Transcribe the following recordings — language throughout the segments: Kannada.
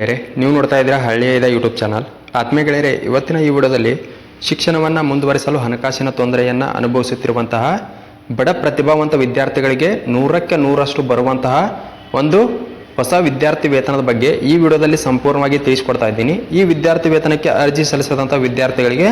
ಗೆಳೆಯರೆ, ನೀವು ನೋಡ್ತಾ ಇದ್ದೀರಾ ಹಳ್ಳಿಯ ಯೂಟ್ಯೂಬ್ ಚಾನಲ್ ಆತ್ಮೀಯ ಗೆಳೆಯರೆ, ಇವತ್ತಿನ ಈ ವಿಡಿಯೋದಲ್ಲಿ ಶಿಕ್ಷಣವನ್ನು ಮುಂದುವರಿಸಲು ಹಣಕಾಸಿನ ತೊಂದರೆಯನ್ನು ಅನುಭವಿಸುತ್ತಿರುವಂತಹ ಬಡ ಪ್ರತಿಭಾವಂತ ವಿದ್ಯಾರ್ಥಿಗಳಿಗೆ ನೂರಕ್ಕೆ ನೂರಷ್ಟು ಬರುವಂತಹ ಒಂದು ಹೊಸ ವಿದ್ಯಾರ್ಥಿ ವೇತನದ ಬಗ್ಗೆ ಈ ವಿಡಿಯೋದಲ್ಲಿ ಸಂಪೂರ್ಣವಾಗಿ ತಿಳಿಸ್ಕೊಡ್ತಾ ಇದ್ದೀನಿ. ಈ ವಿದ್ಯಾರ್ಥಿ ವೇತನಕ್ಕೆ ಅರ್ಜಿ ಸಲ್ಲಿಸಿದಂಥ ವಿದ್ಯಾರ್ಥಿಗಳಿಗೆ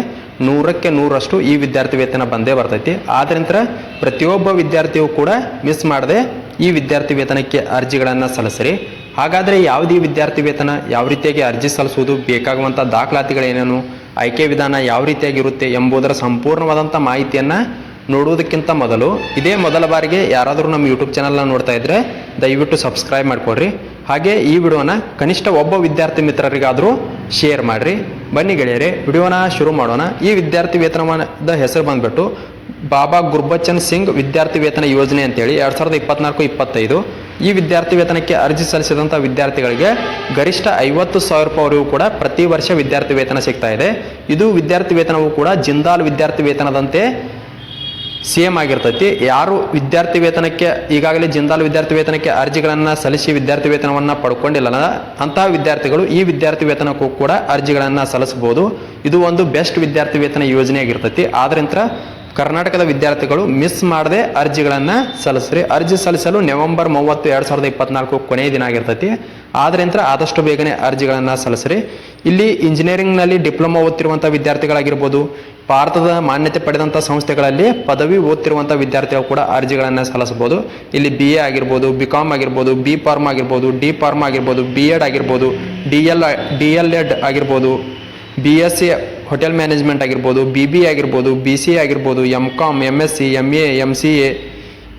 ನೂರಕ್ಕೆ ನೂರಷ್ಟು ಈ ವಿದ್ಯಾರ್ಥಿ ವೇತನ ಬಂದೇ ಬರ್ತೈತಿ. ಆದ್ರಿಂದ ಪ್ರತಿಯೊಬ್ಬ ವಿದ್ಯಾರ್ಥಿಯು ಕೂಡ ಮಿಸ್ ಮಾಡದೆ ಈ ವಿದ್ಯಾರ್ಥಿ ವೇತನಕ್ಕೆ ಅರ್ಜಿಗಳನ್ನು ಸಲ್ಲಿಸಿರಿ. ಹಾಗಾದರೆ ಯಾವುದೇ ವಿದ್ಯಾರ್ಥಿ ವೇತನ ಯಾವ ರೀತಿಯಾಗಿ ಅರ್ಜಿ ಸಲ್ಲಿಸುವುದು ಬೇಕಾಗುವಂಥ ದಾಖಲಾತಿಗಳೇನೇನು, ಆಯ್ಕೆ ವಿಧಾನ ಯಾವ ರೀತಿಯಾಗಿರುತ್ತೆ ಎಂಬುದರ ಸಂಪೂರ್ಣವಾದಂಥ ಮಾಹಿತಿಯನ್ನು ನೋಡುವುದಕ್ಕಿಂತ ಮೊದಲು ಇದೇ ಮೊದಲ ಬಾರಿಗೆ ಯಾರಾದರೂ ನಮ್ಮ ಯೂಟ್ಯೂಬ್ ಚಾನಲ್ನ ನೋಡ್ತಾ ಇದ್ದರೆ ದಯವಿಟ್ಟು ಸಬ್ಸ್ಕ್ರೈಬ್ ಮಾಡಿಕೊಡ್ರಿ. ಹಾಗೆ ಈ ವಿಡಿಯೋನ ಕನಿಷ್ಠ ಒಬ್ಬ ವಿದ್ಯಾರ್ಥಿ ಮಿತ್ರರಿಗಾದರೂ ಶೇರ್ ಮಾಡಿರಿ. ಬನ್ನಿ ಗೆಳೆಯರೆ, ವಿಡಿಯೋನ ಶುರು ಮಾಡೋಣ. ಈ ವಿದ್ಯಾರ್ಥಿ ವೇತನದ ಹೆಸರು ಬಂದ್ಬಿಟ್ಟು ಬಾಬಾ ಗುರ್ಬಚ್ಚನ್ ಸಿಂಗ್ ವಿದ್ಯಾರ್ಥಿ ವೇತನ ಯೋಜನೆ ಅಂತೇಳಿ ಎರಡು ಸಾವಿರದ ಇಪ್ಪತ್ನಾಲ್ಕು, ಇಪ್ಪತ್ತೈದು. ಈ ವಿದ್ಯಾರ್ಥಿ ವೇತನಕ್ಕೆ ಅರ್ಜಿ ಸಲ್ಲಿಸಿದಂಥ ವಿದ್ಯಾರ್ಥಿಗಳಿಗೆ ಗರಿಷ್ಠ ಐವತ್ತು ಸಾವಿರ ರೂಪಾಯಿವರೆಗೂ ಕೂಡ ಪ್ರತಿ ವರ್ಷ ವಿದ್ಯಾರ್ಥಿ ವೇತನ ಸಿಗ್ತಾ ಇದೆ. ಇದು ವಿದ್ಯಾರ್ಥಿ ವೇತನವು ಕೂಡ ಜಿಂದಾಲ್ ವಿದ್ಯಾರ್ಥಿ ವೇತನದಂತೆ ಸೇಮ್ ಆಗಿರ್ತೈತಿ. ಯಾರು ವಿದ್ಯಾರ್ಥಿ ವೇತನಕ್ಕೆ, ಈಗಾಗಲೇ ಜಿಂದಾಲ್ ವಿದ್ಯಾರ್ಥಿ ವೇತನಕ್ಕೆ ಅರ್ಜಿಗಳನ್ನು ಸಲ್ಲಿಸಿ ವಿದ್ಯಾರ್ಥಿ ವೇತನವನ್ನು ಪಡ್ಕೊಂಡಿಲ್ಲ ಅಂತಹ ವಿದ್ಯಾರ್ಥಿಗಳು ಈ ವಿದ್ಯಾರ್ಥಿ ವೇತನಕ್ಕೂ ಕೂಡ ಅರ್ಜಿಗಳನ್ನು ಸಲ್ಲಿಸಬಹುದು. ಇದು ಒಂದು ಬೆಸ್ಟ್ ವಿದ್ಯಾರ್ಥಿ ವೇತನ ಯೋಜನೆ ಆಗಿರ್ತೈತಿ ಆದ್ರಿಂದ ಕರ್ನಾಟಕದ ವಿದ್ಯಾರ್ಥಿಗಳು ಮಿಸ್ ಮಾಡದೆ ಅರ್ಜಿಗಳನ್ನು ಸಲ್ಲಿಸ್ರಿ. ಅರ್ಜಿ ಸಲ್ಲಿಸಲು ನವೆಂಬರ್ ಮೂವತ್ತು ಎರಡು ಸಾವಿರದ ಇಪ್ಪತ್ನಾಲ್ಕು ಕೊನೆಯ ದಿನ ಆಗಿರ್ತೈತಿ. ಆದ್ರಿಂದ ಆದಷ್ಟು ಬೇಗನೆ ಅರ್ಜಿಗಳನ್ನು ಸಲ್ಲಿಸ್ರಿ. ಇಲ್ಲಿ ಇಂಜಿನಿಯರಿಂಗ್ನಲ್ಲಿ ಡಿಪ್ಲೊಮಾ ಓದ್ತಿರುವಂಥ ವಿದ್ಯಾರ್ಥಿಗಳಾಗಿರ್ಬೋದು, ಭಾರತದ ಮಾನ್ಯತೆ ಪಡೆದಂಥ ಸಂಸ್ಥೆಗಳಲ್ಲಿ ಪದವಿ ಓದ್ತಿರುವಂಥ ವಿದ್ಯಾರ್ಥಿಗಳು ಕೂಡ ಅರ್ಜಿಗಳನ್ನು ಸಲ್ಲಿಸಬಹುದು. ಇಲ್ಲಿ ಬಿ ಎ ಆಗಿರ್ಬೋದು ಬಿ ಕಾಮ್ ಆಗಿರ್ಬೋದು ಬಿ ಫಾರ್ಮ್ ಆಗಿರ್ಬೋದು ಡಿ ಫಾರ್ಮ್ ಆಗಿರ್ಬೋದು ಬಿ ಎಡ್ ಆಗಿರ್ಬೋದು D L D L ed ಆಗಿರ್ಬೋದು B S C hotel management ಆಗಿರ್ಬೋದು ಬಿ ಬಿ ಆಗಿರ್ಬೋದು ಬಿ ಸಿ ಆಗಿರ್ಬೋದು M com M S C M A M C A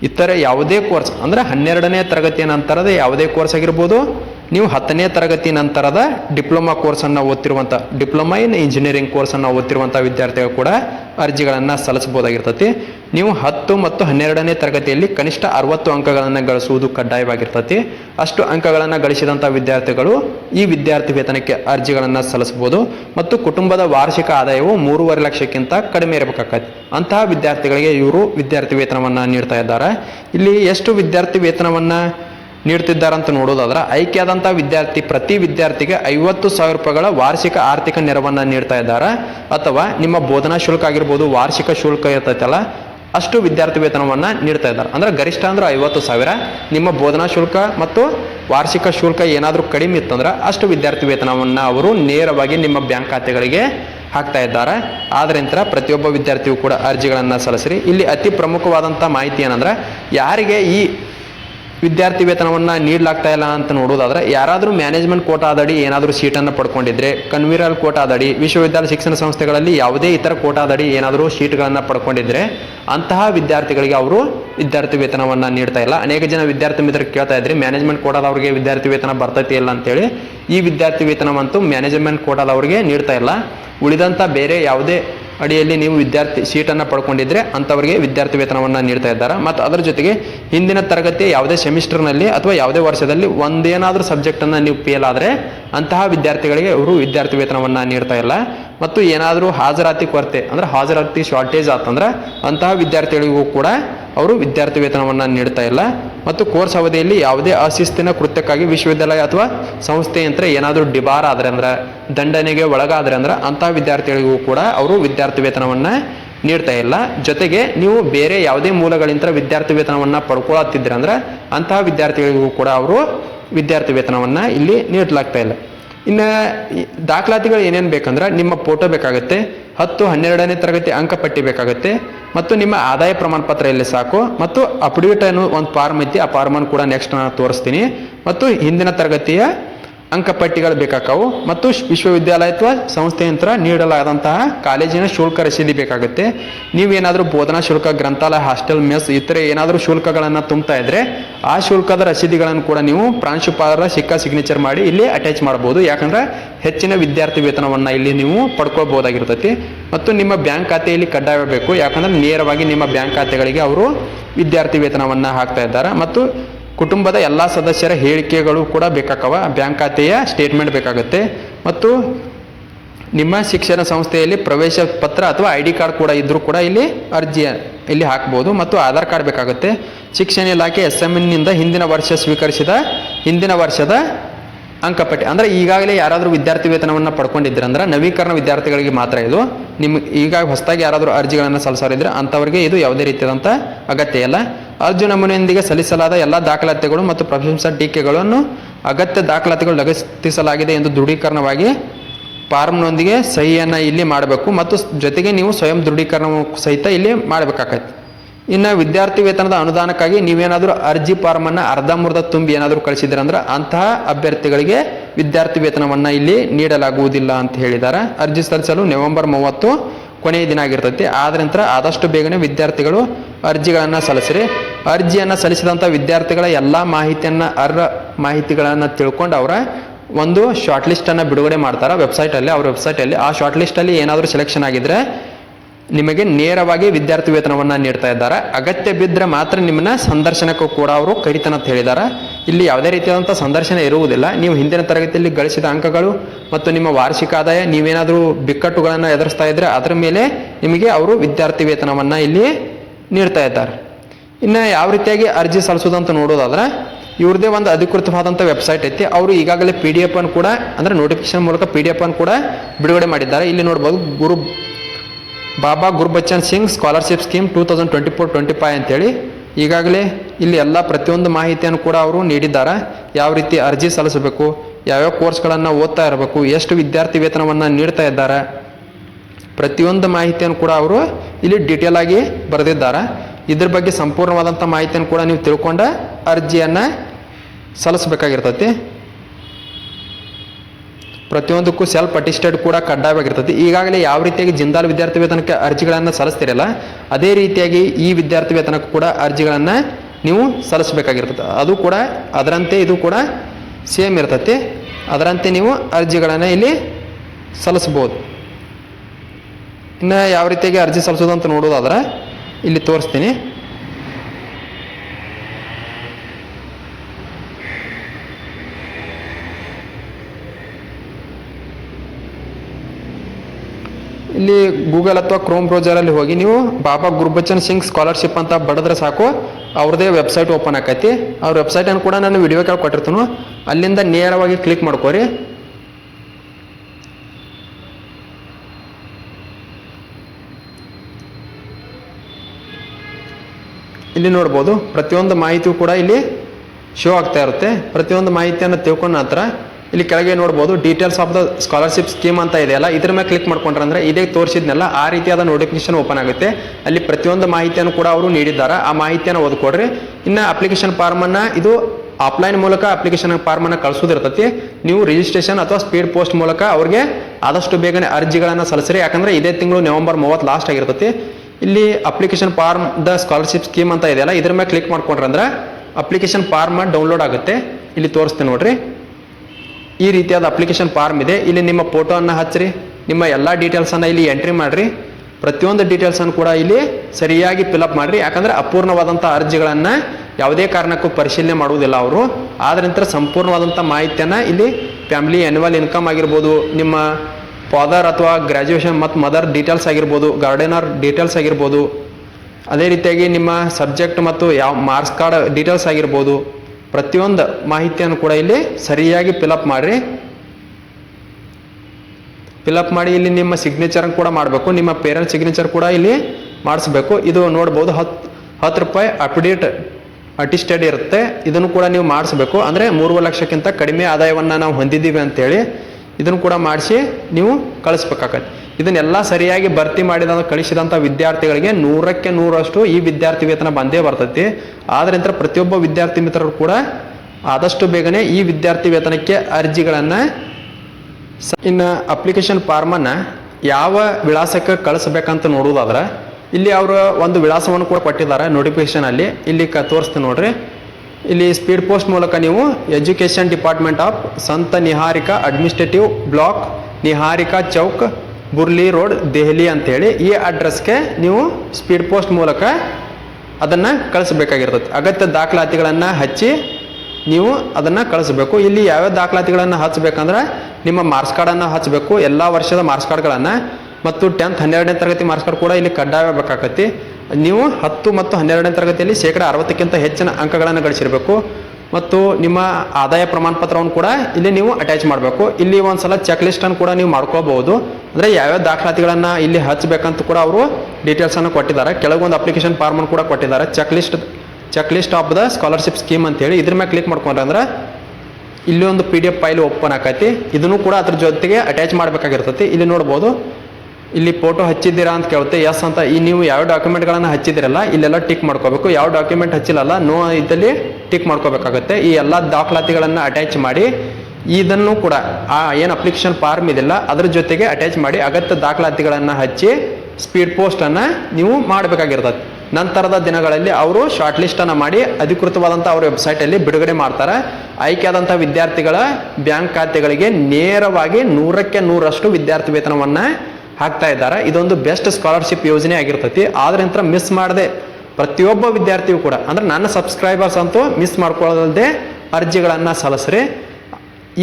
ಇತರ ಯಾವುದೇ ಕೋರ್ಸ್, ಅಂದರೆ ಹನ್ನೆರಡನೇ ತರಗತಿಯ ನಂತರದ ಯಾವುದೇ ಕೋರ್ಸ್ ಆಗಿರ್ಬೋದು ನೀವು ಹತ್ತನೇ ತರಗತಿ ನಂತರದ ಡಿಪ್ಲೊಮಾ ಕೋರ್ಸನ್ನು ಓದ್ತಿರುವಂಥ ಡಿಪ್ಲೊಮಾ ಇನ್ ಇಂಜಿನಿಯರಿಂಗ್ ಕೋರ್ಸನ್ನು ಓದ್ತಿರುವಂಥ ವಿದ್ಯಾರ್ಥಿಗಳು ಕೂಡ ಅರ್ಜಿಗಳನ್ನು ಸಲ್ಲಿಸಬಹುದಾಗಿರ್ತತಿ. ನೀವು ಹತ್ತು ಮತ್ತು ಹನ್ನೆರಡನೇ ತರಗತಿಯಲ್ಲಿ ಕನಿಷ್ಠ ಅರವತ್ತು ಅಂಕಗಳನ್ನು ಗಳಿಸುವುದು ಕಡ್ಡಾಯವಾಗಿರ್ತತಿ. ಅಷ್ಟು ಅಂಕಗಳನ್ನು ಗಳಿಸಿದಂಥ ವಿದ್ಯಾರ್ಥಿಗಳು ಈ ವಿದ್ಯಾರ್ಥಿ ವೇತನಕ್ಕೆ ಅರ್ಜಿಗಳನ್ನು ಸಲ್ಲಿಸಬಹುದು. ಮತ್ತು ಕುಟುಂಬದ ವಾರ್ಷಿಕ ಆದಾಯವು ಮೂರುವರೆ ಲಕ್ಷಕ್ಕಿಂತ ಕಡಿಮೆ ಇರಬೇಕಾಗತ್ತೆ. ಅಂತಹ ವಿದ್ಯಾರ್ಥಿಗಳಿಗೆ ಇವರು ವಿದ್ಯಾರ್ಥಿ ವೇತನವನ್ನು ನೀಡ್ತಾ ಇದ್ದಾರೆ. ಇಲ್ಲಿ ಎಷ್ಟು ವಿದ್ಯಾರ್ಥಿ ವೇತನವನ್ನು ನೀಡ್ತಿದ್ದಾರಂತ ನೋಡೋದಾದ್ರೆ ಆಯ್ಕೆಯಾದಂಥ ವಿದ್ಯಾರ್ಥಿ ಪ್ರತಿ ವಿದ್ಯಾರ್ಥಿಗೆ ಐವತ್ತು ಸಾವಿರ ರೂಪಾಯಿಗಳ ವಾರ್ಷಿಕ ಆರ್ಥಿಕ ನೆರವನ್ನು ನೀಡ್ತಾ ಇದ್ದಾರೆ. ಅಥವಾ ನಿಮ್ಮ ಬೋಧನಾ ಶುಲ್ಕ ಆಗಿರ್ಬೋದು, ವಾರ್ಷಿಕ ಶುಲ್ಕ ಇರ್ತೈತಲ್ಲ, ಅಷ್ಟು ವಿದ್ಯಾರ್ಥಿ ವೇತನವನ್ನು ನೀಡ್ತಾ ಇದ್ದಾರೆ. ಅಂದ್ರೆ ಗರಿಷ್ಠ ಅಂದ್ರೆ ಐವತ್ತು ಸಾವಿರ. ನಿಮ್ಮ ಬೋಧನಾ ಶುಲ್ಕ ಮತ್ತು ವಾರ್ಷಿಕ ಶುಲ್ಕ ಏನಾದರೂ ಕಡಿಮೆ ಇತ್ತಂದ್ರೆ ಅಷ್ಟು ವಿದ್ಯಾರ್ಥಿ ವೇತನವನ್ನು ಅವರು ನೇರವಾಗಿ ನಿಮ್ಮ ಬ್ಯಾಂಕ್ ಖಾತೆಗಳಿಗೆ ಹಾಕ್ತಾ ಇದ್ದಾರೆ. ಆದ್ರಿಂದ ಪ್ರತಿಯೊಬ್ಬ ವಿದ್ಯಾರ್ಥಿಯು ಕೂಡ ಅರ್ಜಿಗಳನ್ನು ಸಲ್ಲಿಸ್ರಿ. ಇಲ್ಲಿ ಅತಿ ಪ್ರಮುಖವಾದಂಥ ಮಾಹಿತಿ ಏನಂದ್ರೆ, ಯಾರಿಗೆ ಈ ವಿದ್ಯಾರ್ಥಿ ವೇತನವನ್ನು ನೀಡಲಾಗ್ತಾ ಇಲ್ಲ ಅಂತ ನೋಡೋದಾದ್ರೆ, ಯಾರಾದರೂ ಮ್ಯಾನೇಜ್ಮೆಂಟ್ ಕೋಟಾದಡಿ ಏನಾದರೂ ಸೀಟನ್ನು ಪಡ್ಕೊಂಡಿದ್ರೆ ಕನ್ವೀರಲ್ ಕೋಟಾದಡಿ ವಿಶ್ವವಿದ್ಯಾಲಯ ಶಿಕ್ಷಣ ಸಂಸ್ಥೆಗಳಲ್ಲಿ ಯಾವುದೇ ಇತರ ಕೋಟಾದಡಿ ಏನಾದರೂ ಸೀಟ್ಗಳನ್ನು ಪಡ್ಕೊಂಡಿದ್ರೆ, ಅಂತಹ ವಿದ್ಯಾರ್ಥಿಗಳಿಗೆ ಅವರು ವಿದ್ಯಾರ್ಥಿ ವೇತನವನ್ನು ನೀಡ್ತಾ ಇಲ್ಲ. ಅನೇಕ ಜನ ವಿದ್ಯಾರ್ಥಿ ಮಿತ್ರರು ಕೇಳ್ತಾ ಇದ್ರಿ ಮ್ಯಾನೇಜ್ಮೆಂಟ್ ಕೋಟಾದವ್ರಿಗೆ ವಿದ್ಯಾರ್ಥಿ ವೇತನ ಬರ್ತೈತಿ ಇಲ್ಲ ಅಂತೇಳಿ. ಈ ವಿದ್ಯಾರ್ಥಿ ವೇತನವಂತೂ ಮ್ಯಾನೇಜ್ಮೆಂಟ್ ಕೋಟಾದವ್ರಿಗೆ ನೀಡ್ತಾ ಇಲ್ಲ. ಉಳಿದಂಥ ಬೇರೆ ಯಾವುದೇ ಅಡಿಯಲ್ಲಿ ನೀವು ವಿದ್ಯಾರ್ಥಿ ಸೀಟನ್ನು ಪಡ್ಕೊಂಡಿದ್ರೆ ಅಂಥವರಿಗೆ ವಿದ್ಯಾರ್ಥಿ ವೇತನವನ್ನು ನೀಡ್ತಾ ಇದ್ದಾರೆ. ಮತ್ತು ಅದರ ಜೊತೆಗೆ ಹಿಂದಿನ ತರಗತಿ ಯಾವುದೇ ಸೆಮಿಸ್ಟರ್ನಲ್ಲಿ ಅಥವಾ ಯಾವುದೇ ವರ್ಷದಲ್ಲಿ ಒಂದೇನಾದರೂ ಸಬ್ಜೆಕ್ಟನ್ನು ನೀವು ಫೇಲ್ ಆದರೆ ಅಂತಹ ವಿದ್ಯಾರ್ಥಿಗಳಿಗೆ ಅವರು ವಿದ್ಯಾರ್ಥಿ ವೇತನವನ್ನು ನೀಡ್ತಾ ಇಲ್ಲ. ಮತ್ತು ಏನಾದರೂ ಹಾಜರಾತಿ ಕೊರತೆ ಅಂದರೆ ಹಾಜರಾತಿ ಶಾರ್ಟೇಜ್ ಆತಂದ್ರೆ ಅಂತಹ ವಿದ್ಯಾರ್ಥಿಗಳಿಗೂ ಕೂಡ ಅವರು ವಿದ್ಯಾರ್ಥಿ ವೇತನವನ್ನು ನೀಡ್ತಾ ಇಲ್ಲ. ಮತ್ತು ಕೋರ್ಸ್ ಅವಧಿಯಲ್ಲಿ ಯಾವುದೇ ಅಶಿಸ್ತಿನ ಕೃತ್ಯಕ್ಕಾಗಿ ವಿಶ್ವವಿದ್ಯಾಲಯ ಅಥವಾ ಸಂಸ್ಥೆಯಂತ್ರ ಏನಾದರೂ ಡಿಬಾರ್ ಆದರೆ ಅಂದ್ರೆ, ದಂಡನೆಗೆ ಒಳಗಾದ್ರೆ ಅಂದ್ರೆ ಅಂತಹ ವಿದ್ಯಾರ್ಥಿಗಳಿಗೂ ಕೂಡ ಅವರು ವಿದ್ಯಾರ್ಥಿ ವೇತನವನ್ನು ನೀಡ್ತಾ ಇಲ್ಲ. ಜೊತೆಗೆ ನೀವು ಬೇರೆ ಯಾವುದೇ ಮೂಲಗಳಿಂದ ವಿದ್ಯಾರ್ಥಿ ವೇತನವನ್ನು ಪಡ್ಕೊಳತ್ತಿದ್ರೆ ಅಂದ್ರೆ ಅಂತಹ ವಿದ್ಯಾರ್ಥಿಗಳಿಗೂ ಕೂಡ ಅವರು ವಿದ್ಯಾರ್ಥಿ ವೇತನವನ್ನು ಇಲ್ಲಿ ನೀಡಲಾಗ್ತಾ ಇಲ್ಲ. ಇನ್ನು ದಾಖಲಾತಿಗಳು ಏನೇನು ಬೇಕಂದ್ರೆ ನಿಮ್ಮ ಫೋಟೋ ಬೇಕಾಗುತ್ತೆ. ಹತ್ತು ಹನ್ನೆರಡನೇ ತರಗತಿ ಅಂಕಪಟ್ಟಿ ಬೇಕಾಗುತ್ತೆ ಮತ್ತು ನಿಮ್ಮ ಆದಾಯ ಪ್ರಮಾಣ ಪತ್ರ ಇಲ್ಲಿ ಸಾಕು? ಮತ್ತು ಅಪ್ಡೇಟ್ ಅನ್ನೋ ಒಂದು ಫಾರ್ಮ್ ಐತಿ, ಆ ಫಾರ್ಮನ್ನು ಕೂಡ ನೆಕ್ಸ್ಟ್ ನಾನು ತೋರಿಸ್ತೀನಿ. ಮತ್ತು ಹಿಂದಿನ ತರಗತಿಯ ಅಂಕಪಟ್ಟಿಗಳು ಬೇಕಾಕವು ಮತ್ತು ವಿಶ್ವವಿದ್ಯಾಲಯ ಅಥವಾ ಸಂಸ್ಥೆಯಂತ್ರ ನೀಡಲಾದಂತಹ ಕಾಲೇಜಿನ ಶುಲ್ಕ ರಸೀದಿ ಬೇಕಾಗುತ್ತೆ. ನೀವೇನಾದರೂ ಬೋಧನಾ ಶುಲ್ಕ, ಗ್ರಂಥಾಲಯ, ಹಾಸ್ಟೆಲ್, ಮೆಸ್, ಇತರೆ ಏನಾದರೂ ಶುಲ್ಕಗಳನ್ನು ತುಂಬ್ತಾ ಇದ್ರೆ ಆ ಶುಲ್ಕದ ರಸೀದಿಗಳನ್ನು ಕೂಡ ನೀವು ಪ್ರಾಂಶುಪಾಲರ ಸಿಕ್ಕ ಸಿಗ್ನೇಚರ್ ಮಾಡಿ ಇಲ್ಲಿ ಅಟ್ಯಾಚ್ ಮಾಡಬಹುದು. ಯಾಕಂದ್ರೆ ಹೆಚ್ಚಿನ ವಿದ್ಯಾರ್ಥಿ ವೇತನವನ್ನು ಇಲ್ಲಿ ನೀವು ಪಡ್ಕೊಳ್ಬಹುದಾಗಿರ್ತೈತಿ. ಮತ್ತು ನಿಮ್ಮ ಬ್ಯಾಂಕ್ ಖಾತೆಯಲ್ಲಿ ಕಡ್ಡಾಯಬೇಕು ಯಾಕಂದ್ರೆ ನೇರವಾಗಿ ನಿಮ್ಮ ಬ್ಯಾಂಕ್ ಖಾತೆಗಳಿಗೆ ಅವರು ವಿದ್ಯಾರ್ಥಿ ವೇತನವನ್ನು ಹಾಕ್ತಾ ಇದ್ದಾರೆ. ಮತ್ತು ಕುಟುಂಬದ ಎಲ್ಲ ಸದಸ್ಯರ ಹೇಳಿಕೆಗಳು ಕೂಡ ಬೇಕಾಗವ. ಬ್ಯಾಂಕ್ ಖಾತೆಯ ಸ್ಟೇಟ್ಮೆಂಟ್ ಬೇಕಾಗುತ್ತೆ. ಮತ್ತು ನಿಮ್ಮ ಶಿಕ್ಷಣ ಸಂಸ್ಥೆಯಲ್ಲಿ ಪ್ರವೇಶ ಪತ್ರ ಅಥವಾ ಐ ಡಿ ಕಾರ್ಡ್ ಕೂಡ ಇದ್ದರೂ ಕೂಡ ಇಲ್ಲಿ ಅರ್ಜಿ ಇಲ್ಲಿ ಹಾಕ್ಬೋದು ಮತ್ತು ಆಧಾರ್ ಕಾರ್ಡ್ ಬೇಕಾಗುತ್ತೆ. ಶಿಕ್ಷಣ ಇಲಾಖೆ ಎಸ್ ಎಂ ಎನ್ನಿಂದ ಹಿಂದಿನ ವರ್ಷ ಸ್ವೀಕರಿಸಿದ, ಹಿಂದಿನ ವರ್ಷದ ಅಂಕಪಟ್ಟಿ. ಅಂದರೆ ಈಗಾಗಲೇ ಯಾರಾದರೂ ವಿದ್ಯಾರ್ಥಿ ವೇತನವನ್ನು ಪಡ್ಕೊಂಡಿದ್ದೀರಂದ್ರೆ ನವೀಕರಣ ವಿದ್ಯಾರ್ಥಿಗಳಿಗೆ ಮಾತ್ರ ಇದು. ನಿಮ್ಗೆ ಈಗ ಹೊಸದಾಗಿ ಯಾರಾದರೂ ಅರ್ಜಿಗಳನ್ನು ಸಲ್ಲಿಸೋರಿದ್ರೆ ಅಂಥವ್ರಿಗೆ ಇದು ಯಾವುದೇ ರೀತಿಯಾದಂಥ ಅಗತ್ಯ ಇಲ್ಲ. ಅರ್ಜಿ ಮುನಿಯೊಂದಿಗೆ ಸಲ್ಲಿಸಲಾದ ಎಲ್ಲ ದಾಖಲಾತಿಗಳು ಮತ್ತು ಪ್ರಶಂಸಾ ಟೀಕೆಗಳನ್ನು ಅಗತ್ಯ ದಾಖಲಾತಿಗಳು ಲಗತ್ತಿಸಲಾಗಿದೆ ಎಂದು ದೃಢೀಕರಣವಾಗಿ ಫಾರ್ಮ್ನೊಂದಿಗೆ ಸಹಿಯನ್ನು ಇಲ್ಲಿ ಮಾಡಬೇಕು ಮತ್ತು ಜೊತೆಗೆ ನೀವು ಸ್ವಯಂ ದೃಢೀಕರಣ ಸಹಿತ ಇಲ್ಲಿ ಮಾಡಬೇಕಾಗತ್ತೆ. ಇನ್ನು ವಿದ್ಯಾರ್ಥಿ ವೇತನದ ಅನುದಾನಕ್ಕಾಗಿ ನೀವೇನಾದರೂ ಅರ್ಜಿ ಫಾರ್ಮನ್ನು ಮುರ್ಧ ತುಂಬಿ ಏನಾದರೂ ಕಳಿಸಿದ್ರಂದ್ರೆ ಅಂತಹ ಅಭ್ಯರ್ಥಿಗಳಿಗೆ ವಿದ್ಯಾರ್ಥಿ ವೇತನವನ್ನು ಇಲ್ಲಿ ನೀಡಲಾಗುವುದಿಲ್ಲ ಅಂತ ಹೇಳಿದ್ದಾರೆ. ಅರ್ಜಿ ಸಲ್ಲಿಸಲು ನವೆಂಬರ್ ಮೂವತ್ತು ಕೊನೆಯ ದಿನ ಆಗಿರ್ತೈತಿ. ಆದ ನಂತರ ಆದಷ್ಟು ಬೇಗನೆ ವಿದ್ಯಾರ್ಥಿಗಳು ಅರ್ಜಿಗಳನ್ನು ಸಲ್ಲಿಸಿರಿ. ಅರ್ಜಿಯನ್ನು ಸಲ್ಲಿಸಿದಂಥ ವಿದ್ಯಾರ್ಥಿಗಳ ಎಲ್ಲ ಮಾಹಿತಿಯನ್ನು, ಅರ್ಹ ಮಾಹಿತಿಗಳನ್ನು ತಿಳ್ಕೊಂಡು ಅವರ ಒಂದು ಶಾರ್ಟ್ ಲಿಸ್ಟನ್ನು ಬಿಡುಗಡೆ ಮಾಡ್ತಾರೆ ವೆಬ್ಸೈಟಲ್ಲಿ ಅವ್ರ ವೆಬ್ಸೈಟಲ್ಲಿ ಆ ಶಾರ್ಟ್ ಲಿಸ್ಟಲ್ಲಿ ಏನಾದರೂ ಸೆಲೆಕ್ಷನ್ ಆಗಿದ್ರೆ ನಿಮಗೆ ನೇರವಾಗಿ ವಿದ್ಯಾರ್ಥಿ ವೇತನವನ್ನು ನೀಡ್ತಾ ಇದ್ದಾರೆ. ಅಗತ್ಯ ಬಿದ್ದರೆ ಮಾತ್ರ ನಿಮ್ಮನ್ನ ಸಂದರ್ಶನಕ್ಕೂ ಕೂಡ ಅವರು ಕಡಿತನ ಅಂತ ಹೇಳಿದ್ದಾರೆ ಇಲ್ಲಿ ಯಾವುದೇ ರೀತಿಯಾದಂಥ ಸಂದರ್ಶನ ಇರುವುದಿಲ್ಲ. ನೀವು ಹಿಂದಿನ ತರಗತಿಯಲ್ಲಿ ಗಳಿಸಿದ ಅಂಕಗಳು ಮತ್ತು ನಿಮ್ಮ ವಾರ್ಷಿಕ ಆದಾಯ, ನೀವೇನಾದರೂ ಬಿಕ್ಕಟ್ಟುಗಳನ್ನು ಎದುರಿಸ್ತಾ ಇದ್ದರೆ ಅದರ ಮೇಲೆ ನಿಮಗೆ ಅವರು ವಿದ್ಯಾರ್ಥಿ ವೇತನವನ್ನು ಇಲ್ಲಿ ನೀಡ್ತಾ ಇದ್ದಾರೆ. ಇನ್ನು ಯಾವ ರೀತಿಯಾಗಿ ಅರ್ಜಿ ಸಲ್ಲಿಸೋದಂತ ನೋಡೋದಾದ್ರೆ, ಇವ್ರದ್ದೇ ಒಂದು ಅಧಿಕೃತವಾದಂಥ ವೆಬ್ಸೈಟ್ ಐತಿ. ಅವರು ಈಗಾಗಲೇ ಪಿ ಡಿ ಎಫ್ ಅನ್ನು ಕೂಡ, ಅಂದರೆ ನೋಟಿಫಿಕೇಶನ್ ಮೂಲಕ ಪಿ ಡಿ ಎಫ್ ಅನ್ನು ಕೂಡ ಬಿಡುಗಡೆ ಮಾಡಿದ್ದಾರೆ. ಇಲ್ಲಿ ನೋಡ್ಬೋದು Guru Baba Gurbachan Singh scholarship scheme two thousand twenty four twenty five ಅಂತೇಳಿ. ಈಗಾಗಲೇ ಇಲ್ಲಿ ಎಲ್ಲ ಪ್ರತಿಯೊಂದು ಮಾಹಿತಿಯನ್ನು ಕೂಡ ಅವರು ನೀಡಿದ್ದಾರೆ. ಯಾವ ರೀತಿ ಅರ್ಜಿ ಸಲ್ಲಿಸಬೇಕು, ಯಾವ್ಯಾವ ಕೋರ್ಸ್ಗಳನ್ನು ಓದ್ತಾ ಇರಬೇಕು, ಎಷ್ಟು ವಿದ್ಯಾರ್ಥಿ ವೇತನವನ್ನು ನೀಡ್ತಾ ಇದ್ದಾರೆ. ಪ್ರತಿಯೊಂದು ಮಾಹಿತಿಯನ್ನು ಕೂಡ ಅವರು ಇಲ್ಲಿ ಡೀಟೇಲ್ ಆಗಿ ಬರೆದಿದ್ದಾರೆ. ಇದ್ರ ಬಗ್ಗೆ ಸಂಪೂರ್ಣವಾದಂಥ ಮಾಹಿತಿಯನ್ನು ಕೂಡ ನೀವು ತಿಳ್ಕೊಂಡ ಅರ್ಜಿಯನ್ನು ಸಲ್ಲಿಸಬೇಕಾಗಿರ್ತೈತಿ. ಪ್ರತಿಯೊಂದಕ್ಕೂ ಸೆಲ್ಫ್ ಅಟಿಸ್ಟೆಡ್ ಕೂಡ ಕಡ್ಡಾಯವಾಗಿರ್ತೈತಿ. ಈಗಾಗಲೇ ಯಾವ ರೀತಿಯಾಗಿ ಜಿಂದಾಲ್ ವಿದ್ಯಾರ್ಥಿ ವೇತನಕ್ಕೆ ಅರ್ಜಿಗಳನ್ನು ಸಲ್ಲಿಸ್ತಿರಲ್ಲ, ಅದೇ ರೀತಿಯಾಗಿ ಈ ವಿದ್ಯಾರ್ಥಿ ವೇತನಕ್ಕೂ ಕೂಡ ಅರ್ಜಿಗಳನ್ನು ನೀವು ಸಲ್ಲಿಸಬೇಕಾಗಿರ್ತದೆ ಅದು ಕೂಡ ಅದರಂತೆ ಇದು ಕೂಡ ಸೇಮ್ ಇರ್ತೈತಿ. ಅದರಂತೆ ನೀವು ಅರ್ಜಿಗಳನ್ನು ಇಲ್ಲಿ ಸಲ್ಲಿಸ್ಬೋದು ಇನ್ನು ಯಾವ ರೀತಿಯಾಗಿ ಅರ್ಜಿ ಸಲ್ಲಿಸೋದು ಅಂತ ನೋಡೋದಾದ್ರೆ ಇಲ್ಲಿ ತೋರಿಸ್ತೀನಿ. ಇಲ್ಲಿ ಗೂಗಲ್ ಅಥವಾ ಕ್ರೋಮ್ ಬ್ರೌಸರಲ್ಲಿ ಹೋಗಿ ನೀವು ಬಾಬಾ ಗುರ್ಬಚನ್ ಸಿಂಗ್ ಸ್ಕಾಲರ್ಶಿಪ್ ಅಂತ ಬಡದ್ರೆ ಸಾಕು. ಅವ್ರದ್ದೇ ವೆಬ್ಸೈಟ್ ಓಪನ್ ಆಕೈತಿ. ಅವ್ರ ವೆಬ್ಸೈಟನ್ನು ಕೂಡ ನಾನು ವಿಡಿಯೋ ಕಾಲ್ ಕೊಟ್ಟಿರ್ತೀನಿ. ಅಲ್ಲಿಂದ ನೇರವಾಗಿ ಕ್ಲಿಕ್ ಮಾಡ್ಕೋರಿ. ಇಲ್ಲಿ ನೋಡ್ಬೋದು, ಪ್ರತಿಯೊಂದು ಮಾಹಿತಿಯು ಕೂಡ ಇಲ್ಲಿ ಶೋ ಆಗ್ತಾ ಇರುತ್ತೆ. ಪ್ರತಿಯೊಂದು ಮಾಹಿತಿಯನ್ನು ತಿಳ್ಕೊಂಡ ನಂತರ ಇಲ್ಲಿ ಕೆಳಗೆ ನೋಡ್ಬೋದು details of the scholarship scheme ಅಂತ ಇದೆಯಲ್ಲ ಇದ್ರ ಮೇಲೆ ಕ್ಲಿಕ್ ಮಾಡ್ಕೊಂಡ್ರೆ ಅಂದ್ರೆ ಇದೇ ತೋರಿಸಿದ್ನಲ್ಲ, ಆ ರೀತಿಯಾದ ನೋಟಿಫಿಕೇಶನ್ ಓಪನ್ ಆಗುತ್ತೆ. ಅಲ್ಲಿ ಪ್ರತಿಯೊಂದು ಮಾಹಿತಿಯನ್ನು ಕೂಡ ಅವರು ನೀಡಿದ್ದಾರೆ. ಆ ಮಾಹಿತಿಯನ್ನು ಓದ್ಕೊಡ್ರಿ. ಇನ್ನು ಅಪ್ಲಿಕೇಶನ್ ಫಾರ್ಮನ್ನು ಇದು ಆಫ್ಲೈನ್ ಮೂಲಕ ಅಪ್ಲಿಕೇಶನ್ ಫಾರ್ಮನ್ನು ಕಳಿಸೋದಿರ್ತೈತಿ ನೀವು ರಿಜಿಸ್ಟ್ರೇಷನ್ ಅಥವಾ ಸ್ಪೀಡ್ ಪೋಸ್ಟ್ ಮೂಲಕ ಅವ್ರಿಗೆ ಆದಷ್ಟು ಬೇಗನೆ ಅರ್ಜಿಗಳನ್ನು ಸಲ್ಲಿಸ್ರಿ. ಯಾಕಂದರೆ ಇದೇ ತಿಂಗಳು ನವೆಂಬರ್ ಮೂವತ್ತು ಲಾಸ್ಟ್ ಆಗಿರ್ತೈತಿ. ಇಲ್ಲಿ application form the scholarship scheme ಅಂತ ಇದೆಯಲ್ಲ ಇದ್ರ ಮೇಲೆ ಕ್ಲಿಕ್ ಮಾಡ್ಕೊಂಡ್ರಂದ್ರೆ ಅಪ್ಲಿಕೇಶನ್ ಫಾರ್ಮ್ ಡೌನ್ಲೋಡ್ ಆಗುತ್ತೆ. ಇಲ್ಲಿ ತೋರಿಸ್ತೀನಿ ನೋಡ್ರಿ. ಈ ರೀತಿಯಾದ ಅಪ್ಲಿಕೇಶನ್ ಫಾರ್ಮ್ ಇದೆ. ಇಲ್ಲಿ ನಿಮ್ಮ ಫೋಟೋವನ್ನು ಹಚ್ಚಿರಿ. ನಿಮ್ಮ ಎಲ್ಲ ಡೀಟೇಲ್ಸನ್ನು ಇಲ್ಲಿ ಎಂಟ್ರಿ ಮಾಡಿರಿ. ಪ್ರತಿಯೊಂದು ಡೀಟೇಲ್ಸನ್ನು ಕೂಡ ಇಲ್ಲಿ ಸರಿಯಾಗಿ ಫಿಲಪ್ ಮಾಡಿರಿ. ಯಾಕಂದರೆ ಅಪೂರ್ಣವಾದಂಥ ಅರ್ಜಿಗಳನ್ನು ಯಾವುದೇ ಕಾರಣಕ್ಕೂ ಪರಿಶೀಲನೆ ಮಾಡುವುದಿಲ್ಲ ಅವರು. ಆದ್ರಿಂದ ಸಂಪೂರ್ಣವಾದಂಥ ಮಾಹಿತಿಯನ್ನು ಇಲ್ಲಿ ಫ್ಯಾಮಿಲಿ ಆ್ಯನ್ಯುವಲ್ ಇನ್ಕಮ್ ಆಗಿರ್ಬೋದು, ನಿಮ್ಮ ಫಾದರ್ ಅಥವಾ ಗ್ರ್ಯಾಜುಯೇಷನ್ ಮತ್ತು ಮದರ್ ಡೀಟೇಲ್ಸ್ ಆಗಿರ್ಬೋದು ಗಾರ್ಡನರ್ ಡೀಟೇಲ್ಸ್ ಆಗಿರ್ಬೋದು. ಅದೇ ರೀತಿಯಾಗಿ ನಿಮ್ಮ ಸಬ್ಜೆಕ್ಟ್ ಮತ್ತು ಯಾವ ಮಾರ್ಕ್ಸ್ ಕಾರ್ಡ್ ಡೀಟೇಲ್ಸ್ ಆಗಿರ್ಬೋದು. ಪ್ರತಿಯೊಂದು ಮಾಹಿತಿಯನ್ನು ಕೂಡ ಇಲ್ಲಿ ಸರಿಯಾಗಿ ಫಿಲಪ್ ಮಾಡಿರಿ. ಫಿಲಪ್ ಮಾಡಿ ಇಲ್ಲಿ ನಿಮ್ಮ ಸಿಗ್ನೇಚರ್ ಕೂಡ ಮಾಡಬೇಕು. ನಿಮ್ಮ ಪೇರೆಂಟ್ ಸಿಗ್ನೇಚರ್ ಕೂಡ ಇಲ್ಲಿ ಮಾಡಿಸ್ಬೇಕು. ಇದು ನೋಡ್ಬೋದು ಹತ್ತು ಹತ್ತು ರೂಪಾಯಿ ಅಪ್ಡೇಟ್ ಅಟಿಸ್ಟೆಡ್ ಇರುತ್ತೆ. ಇದನ್ನು ಕೂಡ ನೀವು ಮಾಡಿಸ್ಬೇಕು. ಅಂದರೆ ಮೂರು ಲಕ್ಷಕ್ಕಿಂತ ಕಡಿಮೆ ಆದಾಯವನ್ನು ನಾವು ಹೊಂದಿದ್ದೀವಿ ಅಂತೇಳಿ ಇದನ್ನು ಕೂಡ ಮಾಡಿಸಿ ನೀವು ಕಳಿಸ್ಬೇಕಾಗತ್ತೆ. ಇದನ್ನೆಲ್ಲ ಸರಿಯಾಗಿ ಭರ್ತಿ ಮಾಡಿದ ಕಳಿಸಿದಂಥ ವಿದ್ಯಾರ್ಥಿಗಳಿಗೆ ನೂರಕ್ಕೆ ನೂರಷ್ಟು ಈ ವಿದ್ಯಾರ್ಥಿ ವೇತನ ಬಂದೇ ಬರ್ತೈತಿ. ಆದ್ರಿಂದ ಪ್ರತಿಯೊಬ್ಬ ವಿದ್ಯಾರ್ಥಿ ಮಿತ್ರರು ಕೂಡ ಆದಷ್ಟು ಬೇಗನೆ ಈ ವಿದ್ಯಾರ್ಥಿ ವೇತನಕ್ಕೆ ಅರ್ಜಿಗಳನ್ನು ಇನ್ನು ಅಪ್ಲಿಕೇಶನ್ ಫಾರ್ಮನ್ನು ಯಾವ ವಿಳಾಸಕ್ಕೆ ಕಳಿಸ್ಬೇಕಂತ ನೋಡೋದಾದ್ರೆ ಇಲ್ಲಿ ಅವರು ಒಂದು ವಿಳಾಸವನ್ನು ಕೂಡ ಕೊಟ್ಟಿದ್ದಾರೆ ನೋಟಿಫಿಕೇಶನ್ ಅಲ್ಲಿ. ಇಲ್ಲಿ ಕ ತೋರಿಸ್ತೀನಿ ನೋಡ್ರಿ. ಇಲ್ಲಿ ಸ್ಪೀಡ್ ಪೋಸ್ಟ್ ಮೂಲಕ ನೀವು education department of Sant Nirankari administrative block Nirankari Chowk Burari road Delhi ಅಂತೇಳಿ ಈ ಅಡ್ರೆಸ್ಗೆ ನೀವು ಸ್ಪೀಡ್ ಪೋಸ್ಟ್ ಮೂಲಕ ಅದನ್ನು ಕಳಿಸ್ಬೇಕಾಗಿರ್ತದೆ. ಅಗತ್ಯ ದಾಖಲಾತಿಗಳನ್ನು ಹಚ್ಚಿ ನೀವು ಅದನ್ನು ಕಳಿಸ್ಬೇಕು. ಇಲ್ಲಿ ಯಾವ್ಯಾವ ದಾಖಲಾತಿಗಳನ್ನು ಹಚ್ಚಬೇಕಂದ್ರೆ ನಿಮ್ಮ ಮಾರ್ಕ್ಸ್ ಕಾರ್ಡನ್ನು ಹಚ್ಚಬೇಕು. ಎಲ್ಲ ವರ್ಷದ ಮಾರ್ಕ್ಸ್ ಕಾರ್ಡ್ಗಳನ್ನು ಮತ್ತು ಟೆಂತ್ ಹನ್ನೆರಡನೇ ತರಗತಿ ಮಾರ್ಕ್ಸ್ ಕಾರ್ಡ್ ಕೂಡ ಇಲ್ಲಿ ಕಡ್ಡಾಯ ಬೇಕಾಕತಿ ನೀವು ಹತ್ತು ಮತ್ತು ಹನ್ನೆರಡನೇ ತರಗತಿಯಲ್ಲಿ ಶೇಕಡ ಅರವತ್ತಕ್ಕಿಂತ ಹೆಚ್ಚಿನ ಅಂಕಗಳನ್ನು ಗಳಿಸಿರಬೇಕು. ಮತ್ತು ನಿಮ್ಮ ಆದಾಯ ಪ್ರಮಾಣ ಪತ್ರವನ್ನು ಕೂಡ ಇಲ್ಲಿ ನೀವು ಅಟ್ಯಾಚ್ ಮಾಡಬೇಕು. ಇಲ್ಲಿ ಒಂದ್ಸಲ ಚೆಕ್ ಲಿಸ್ಟನ್ನು ಕೂಡ ನೀವು ಮಾಡ್ಕೋಬಹುದು. ಅಂದರೆ ಯಾವ್ಯಾವ ದಾಖಲಾತಿಗಳನ್ನು ಇಲ್ಲಿ ಹಚ್ಚಬೇಕಂತ ಕೂಡ ಅವರು ಡೀಟೇಲ್ಸನ್ನು ಕೊಟ್ಟಿದ್ದಾರೆ. ಕೆಳಗೊಂದು ಅಪ್ಲಿಕೇಶನ್ ಫಾರ್ಮನ್ನು ಕೂಡ ಕೊಟ್ಟಿದ್ದಾರೆ. Check list check list of the scholarship scheme ಅಂತೇಳಿ ಇದ್ರ ಮೇಲೆ ಕ್ಲಿಕ್ ಮಾಡ್ಕೊಂಡ್ರೆ ಅಂದ್ರೆ ಇಲ್ಲಿ ಒಂದು P D F file open ಆಕೈತಿ. ಇದನ್ನು ಕೂಡ ಅದ್ರ ಜೊತೆಗೆ ಅಟ್ಯಾಚ್ ಮಾಡಬೇಕಾಗಿರ್ತೈತಿ. ಇಲ್ಲಿ ನೋಡ್ಬೋದು ಇಲ್ಲಿ ಫೋಟೋ ಹಚ್ಚಿದ್ದೀರಾ ಅಂತ ಕೇಳುತ್ತೆ ಎಸ್ ಅಂತ. ಈ ನೀವು ಯಾವ ಡಾಕ್ಯುಮೆಂಟ್ಗಳನ್ನು ಹಚ್ಚಿದ್ದೀರಲ್ಲ, ಇಲ್ಲೆಲ್ಲ ಟಿಕ್ ಮಾಡ್ಕೋಬೇಕು. ಯಾವ ಡಾಕ್ಯುಮೆಂಟ್ ಹಚ್ಚಿಲ್ಲಲ್ಲ ನೋ ಇದ್ದಲ್ಲಿ ಟಿಕ್ ಮಾಡ್ಕೋಬೇಕಾಗುತ್ತೆ. ಈ ಎಲ್ಲ ದಾಖಲಾತಿಗಳನ್ನು ಅಟ್ಯಾಚ್ ಮಾಡಿ, ಇದನ್ನು ಕೂಡ, ಆ ಏನು ಅಪ್ಲಿಕೇಶನ್ ಫಾರ್ಮ್ ಇದೆಯಲ್ಲ ಅದರ ಜೊತೆಗೆ ಅಟ್ಯಾಚ್ ಮಾಡಿ ಅಗತ್ಯ ದಾಖಲಾತಿಗಳನ್ನು ಹಚ್ಚಿ ಸ್ಪೀಡ್ ಪೋಸ್ಟನ್ನು ನೀವು ಮಾಡಬೇಕಾಗಿರ್ತದೆ. ನಂತರದ ದಿನಗಳಲ್ಲಿ ಅವರು ಶಾರ್ಟ್ ಲಿಸ್ಟನ್ನು ಮಾಡಿ ಅಧಿಕೃತವಾದಂಥ ಅವ್ರ ವೆಬ್ಸೈಟಲ್ಲಿ ಬಿಡುಗಡೆ ಮಾಡ್ತಾರೆ. ಆಯ್ಕೆಯಾದಂಥ ವಿದ್ಯಾರ್ಥಿಗಳ ಬ್ಯಾಂಕ್ ಖಾತೆಗಳಿಗೆ ನೇರವಾಗಿ ನೂರಕ್ಕೆ ನೂರಷ್ಟು ವಿದ್ಯಾರ್ಥಿ ವೇತನವನ್ನು ಹಾಕ್ತಾ ಇದ್ದಾರೆ. ಇದೊಂದು ಬೆಸ್ಟ್ ಸ್ಕಾಲರ್ಶಿಪ್ ಯೋಜನೆ ಆಗಿರ್ತೈತಿ. ನಂತರ ಮಿಸ್ ಮಾಡದೆ ಪ್ರತಿಯೊಬ್ಬ ವಿದ್ಯಾರ್ಥಿಯು ಕೂಡ. ಅಂದ್ರೆ ನನ್ನ ಸಬ್ಸ್ಕ್ರೈಬರ್ಸ್ ಅಂತೂ ಮಿಸ್ ಮಾಡ್ಕೊಳ್ಳದೆ ಅರ್ಜಿಗಳನ್ನು ಸಲ್ಲಿಸ್ರಿ.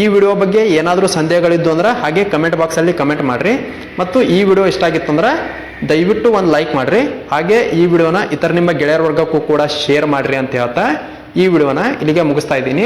ಈ ವಿಡಿಯೋ ಬಗ್ಗೆ ಏನಾದರೂ ಸಂದೇಹಗಳಿದ್ದು ಅಂದ್ರೆ ಹಾಗೆ ಕಮೆಂಟ್ ಬಾಕ್ಸಲ್ಲಿ ಕಮೆಂಟ್ ಮಾಡಿರಿ. ಮತ್ತು ಈ ವಿಡಿಯೋ ಇಷ್ಟ ಆಗಿತ್ತು ಅಂದ್ರೆ ದಯವಿಟ್ಟು ಒಂದು ಲೈಕ್ ಮಾಡಿರಿ. ಹಾಗೆ ಈ ವಿಡಿಯೋನ ಇತರ ನಿಮ್ಮ ಗೆಳೆಯರ ವರ್ಗಕ್ಕೂ ಕೂಡ ಶೇರ್ ಮಾಡಿರಿ ಅಂತ ಹೇಳ್ತಾ ಈ ವಿಡಿಯೋನ ಇಲ್ಲಿಗೆ ಮುಗಿಸ್ತಾ ಇದ್ದೀನಿ.